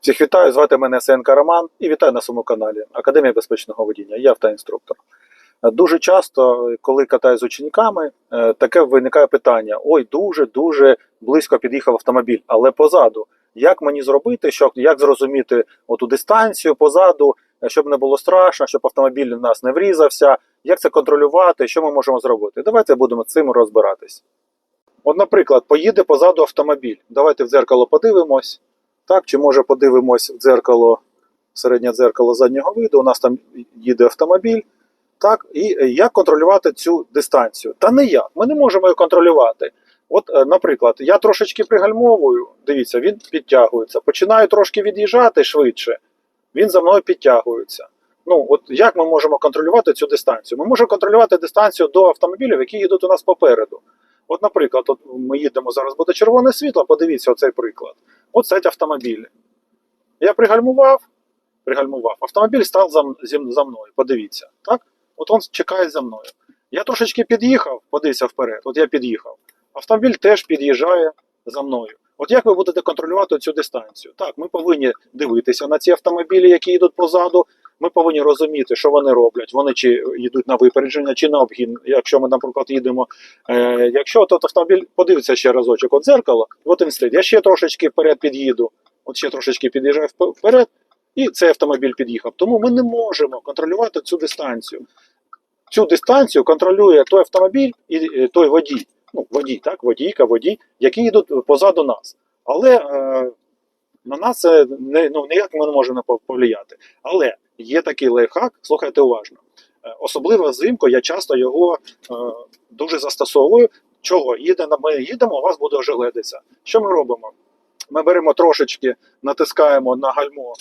Всіх вітаю, звати мене Сенка Роман і вітаю на своєму каналі Академія безпечного водіння. Я автоінструктор. Дуже часто, коли катаю з учениками, е, таке виникає питання: ой, дуже дуже близько під'їхав автомобіль, але позаду. Як мені зробити, щоб як зрозуміти оту дистанцію позаду, е, щоб не було страшно, щоб автомобіль в нас не врізався, як це контролювати, що ми можемо зробити? Давайте будемо цим розбиратись. От, наприклад, поїде позаду автомобіль. Давайте в дзеркало подивимось. Так, чи може подивимось в дзеркало, середнє дзеркало заднього виду, у нас там їде автомобіль. Так, і як контролювати цю дистанцію? Та не як. Ми не можемо її контролювати. От, е, наприклад, я трошечки пригальмовую, дивіться, він підтягується. Починаю трошки від'їжджати швидше, він за мною підтягується. Ну, от як ми можемо контролювати цю дистанцію? Ми можемо контролювати дистанцію до автомобілів, які їдуть у нас попереду. От, наприклад, от ми їдемо зараз, буде червоне світло, подивіться оцей приклад. Сядь автомобілі. Я пригальмував, пригальмував. Автомобіль став за, за мною. Подивіться. Так? От він чекає за мною. Я трошечки під'їхав, подивіться вперед. От я під'їхав. Автомобіль теж під'їжджає за мною. От як ви будете контролювати цю дистанцію? Так, ми повинні дивитися на ці автомобілі, які йдуть позаду. Ми повинні розуміти, що вони роблять. Вони чи йдуть на випередження, чи на обгін. Якщо ми, наприклад, їдемо Е, якщо от автомобіль подивиться ще разочок от дзеркало, от він стоїть. Я ще трошечки вперед під'їду, от ще трошечки під'їжджаю вперед, і цей автомобіль під'їхав. Тому ми не можемо контролювати цю дистанцію. Цю дистанцію контролює той автомобіль і е, той водій. Ну, водій, так, водійка, водій, які йдуть позаду нас. Але е, на нас це не, ну, ніяк ми не можемо повлияти. Але є такий лайфхак, слухайте уважно. Е, Особливо взимку я часто його е, дуже застосовую. Чого? Їде, на- ми їдемо, у вас буде ожеледиця. Що ми робимо? Ми беремо трошечки, натискаємо на гальмо.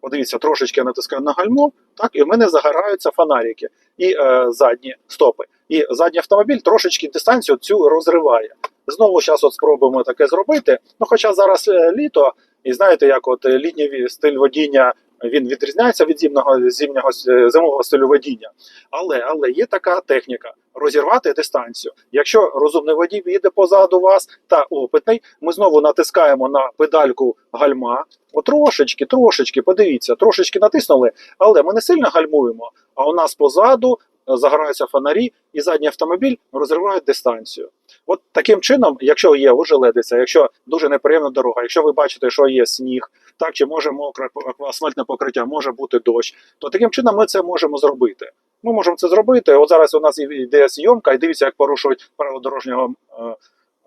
Подивіться, трошечки натискаю на гальмо, так, і в мене загораються фонарики і е, задні стопи. І задній автомобіль трошечки дистанцію цю розриває. Знову зараз от спробуємо таке зробити. Ну, хоча зараз е, літо, і знаєте, як от е, літній стиль водіння він відрізняється від зимнього, зимнього е, зимового стилю водіння. Але, але є така техніка розірвати дистанцію. Якщо розумний водій їде позаду вас та опитний, ми знову натискаємо на педальку гальма. От трошечки, трошечки, подивіться, трошечки натиснули, але ми не сильно гальмуємо, а у нас позаду загораються фонарі, і задній автомобіль розриває дистанцію. От таким чином, якщо є ожеледиця, якщо дуже неприємна дорога, якщо ви бачите, що є сніг, так чи може мокре асфальтне покриття, може бути дощ, то таким чином ми це можемо зробити. Ми можемо це зробити. От зараз у нас йде зйомка, і дивіться, як порушують правила дорожнього е,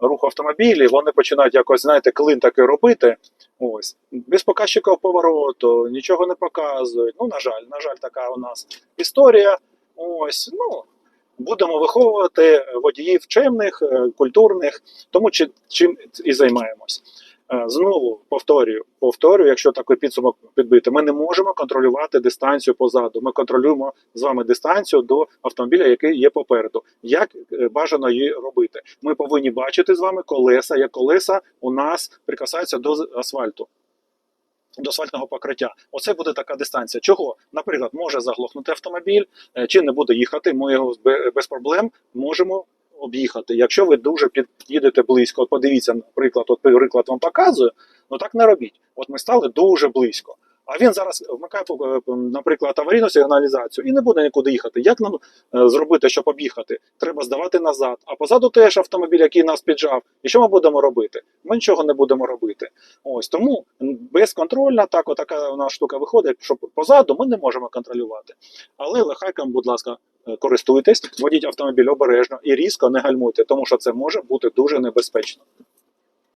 руху автомобілі. Вони починають якось, знаєте, клин такий робити. Ось без показчика повороту, нічого не показують. Ну, на жаль, на жаль, така у нас історія. Ось, ну. Будемо виховувати водіїв чемних, е, культурних, тому чи, чим і займаємось. Е, Знову повторюю, повторюю, якщо такий підсумок підбити, ми не можемо контролювати дистанцію позаду. Ми контролюємо з вами дистанцію до автомобіля, який є попереду. Як е, бажано її робити? Ми повинні бачити з вами колеса, як колеса у нас прикасаються до асфальту. До асфальтного покриття. Оце буде така дистанція. Чого? Наприклад, може заглохнути автомобіль, е, чи не буде їхати, ми його бе- без проблем можемо об'їхати. Якщо ви дуже під'їдете близько, от подивіться, наприклад, от приклад вам показую, ну так не робіть. От ми стали дуже близько. А він зараз вмикає, е, наприклад, аварійну сигналізацію і не буде нікуди їхати. Як нам е, зробити, щоб об'їхати? Треба здавати назад. А позаду теж автомобіль, який нас піджав. І що ми будемо робити? Ми нічого не будемо робити. Ось тому безконтрольна так, така у нас штука виходить, що позаду ми не можемо контролювати. Але лихайкам, будь ласка, е, користуйтесь, водіть автомобіль обережно і різко не гальмуйте, тому що це може бути дуже небезпечно.